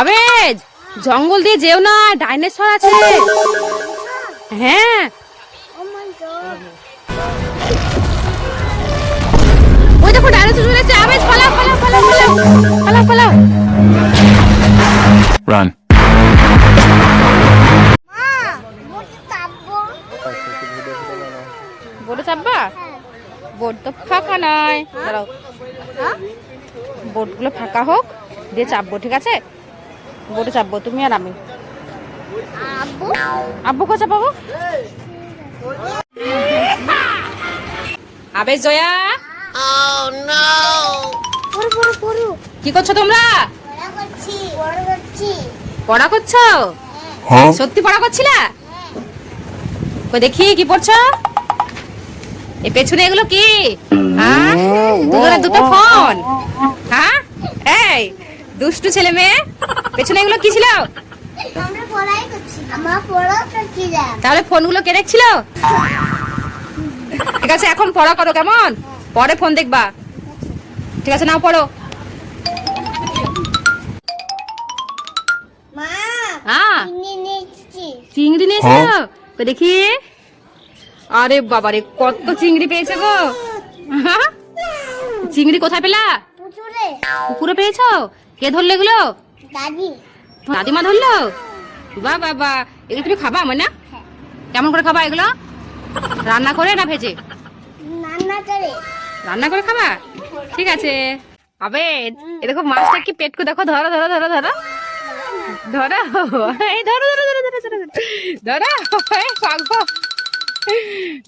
Abetz জঙ্গল দিয়ে যেও না ডাইনোসর আছে। হ্যাঁ। ওই দেখো ডাইনোসর চলে এসেছে। আবেজ পালাও পালাও পালাও পালাও পালাও পালাও। থাকব বোর্ডে চাপবা? বোর্ড তো ফাঁকা নাই। দাঁড়াও। হ্যাঁ? বোর্ডগুলো ফাঁকা হোক দিয়ে চাপবো ঠিক আছে? বোর্ডে চাপবো তুমি আর আমি। আব্বু? আব্বু চাপাবো? আবে জয়া? পড়ু কি করছ তোমরা? পড়া করছি। করছ। সত্যি পড়া করছিলা? কই দেখি কি পড়ছো? এ পেছনে এগুলো কি? হ্যাঁ? দুটো ফোন। হ্যাঁ? এই দুষ্টু ছেলে মেয়ে। পেছনে এগুলো কি ছিল? তাহলে ফোনগুলো কে দেখছিল? ঠিক আছে এখন পড়া করো কেমন? পরে ফোন দেখবা। ঠিক আছে নাও পড়ো। মা হ্যাঁ। চিংড়ি নিয়েছো। তো দেখি। আরে বাবারে কত চিংড়ি পেয়েছে গো। হ্যাঁ? চিংড়ি কোথায় পেলা? পুকুরে পেয়েছ? কে ধরলে এগুলো? দাদিমা ধরলো? বা বাবা এগুলো তুমি খাবা আমার না কেমন করে খাবা এগুলো? রান্না করে না ভেজে? নান্না করে। রান্না করে খাবা? ঠিক আছে। আবে এ দেখো মাছটা কি পেটকু দেখো ধরো ধরো ধরো ধরো। ধরো এই ধরো ধরো ধরো ধরো ধরো ধরো। এই পাগো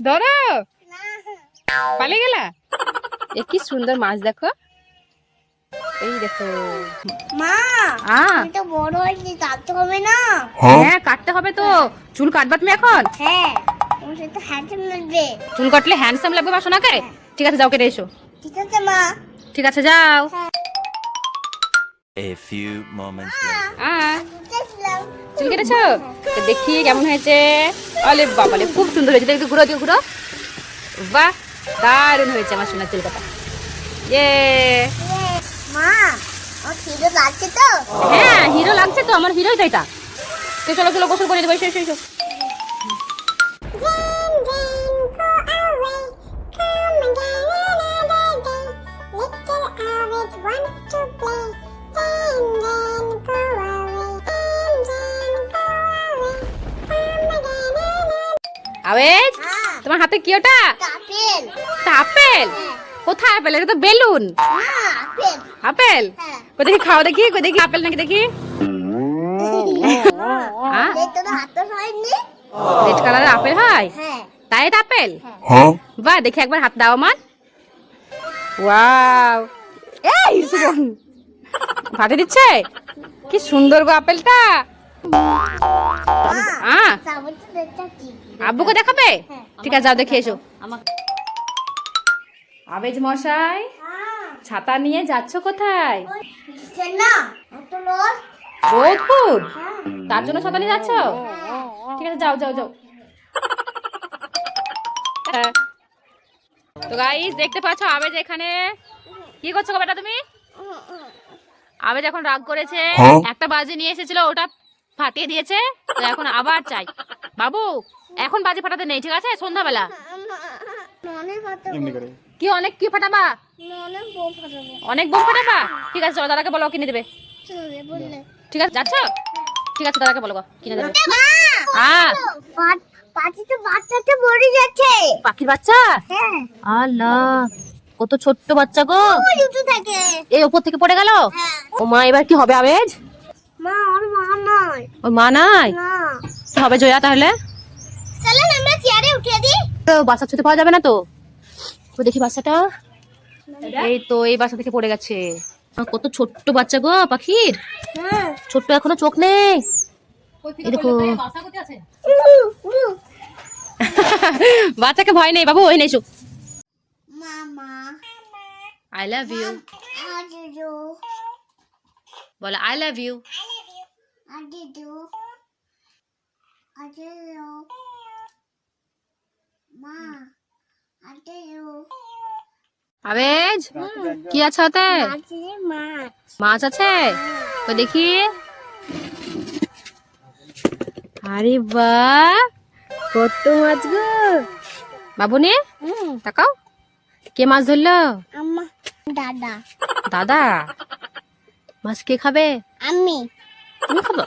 ধরো। পালিয়ে গেলা? এ কি সুন্দর মাছ দেখো। এই দেখো। মা আমি তো বড় হয়েছি কাটতে হবে না। হ্যাঁ। কাটতে হবে তো। চুল কাটবা তুমি এখন? হ্যাঁ লাগবে। চুল কাটলে হ্যান্ডসাম লাগবে বা সোনাকে ঠিক আছে যাও কেটে এসো। ঠিক আছে মা। ঠিক আছে যাও। A few moments চুল কেটেছো? দেখি কেমন হয়েছে। আলে বাবালে খুব সুন্দর হয়েছে। দেখি ঘুরো দিও ঘুরো। বাহ দারুণ হয়েছে আমার সোনার চুল কাটা। ইয়ে। মা ও লাগছে তো। হ্যাঁ হিরো লাগছে তো আমার হিরোই তো এটা। তো চলো চলো গোসল করে দেবো এসো এসো এসো। আবেজ তোমার হাতে কি ওটা? আপেল আপেল কোথায় আপেল এটা তো বেলুন। আপেল। হ্যাঁ। দেখি খাও দেখি কই দেখি আপেল নাকি দেখি? হ্যাঁ। এটা তো হাতে হয়নি রেড কালারের আপেল হয়? হ্যাঁ। তাই এটা আপেল? বাহ দেখি একবার হাত দাও আমার। ওয়াও। এই ফাটে দিচ্ছে? কি সুন্দর গো আপেলটা। আব্বুকে দেখাবে হ্যাঁ। ঠিক আছে যাও দেখে এসো। আবেজ মশাই। হ্যাঁ ছাতা নিয়ে যাচ্ছ কোথায়? হ্যাঁ। তার জন্য ছাতা নিয়ে যাচ্ছ? ঠিক আছে যাও যাও যাও। হ্যাঁ। তো গাইস দেখতে পাচ্ছ আবেজ এখানে। কি করছ গো বেটা তুমি? আবেজ এখন রাগ করেছে। হ্যাঁ? একটা বাজি নিয়ে এসেছিল ওটা ফাটিয়ে দিয়েছে। তো এখন আবার চাই। বাবু এখন বাজে ফাটাতে নেই ঠিক আছে? সন্ধ্যাবেলা। কি অনেক কি ফাটাবা? অনেক বোম ফাটাবা। ঠিক আছে চলো দাদাকে বলো কিনে দেবে। ঠিক আছে যাচ্ছ? ঠিক আছে দাদাকে বলো কিনে দেবে। মা হ্যাঁ। পাখির বাচ্চা? হ্যাঁ। আল্লাহ কত ছোট্ট বাচ্চা গো। এই ওপর থেকে পড়ে গেল? হ্যাঁ। ও মা এবার কি হবে আবেজ? মা মা নাই। হবে জয়া তাহলে? বাচ্চা ছুতে পাওয়া যাবে না তো? তো দেখি বাচ্চাটা। এই তো এই বাচ্চা থেকে পড়ে গেছে। কত ছোট্ট বাচ্চা গো পাখির। হ্যাঁ। ছোট্ট এখনও চোখ নেই। এই দেখো। বাচ্চাকে ভয় নেই বাবু ওই নেই মামা। আই লাভ ইউ বলো আই লাভ ইউ আবেজ? কি আছে ওতে মাছ আছে? তো দেখি। আরে বা কত মাছ গো। বাবুনে তাকাও। কে মাছ ধরলো? দাদা। দাদা? মাছ কে খাবে? আমি। তুমি খাব?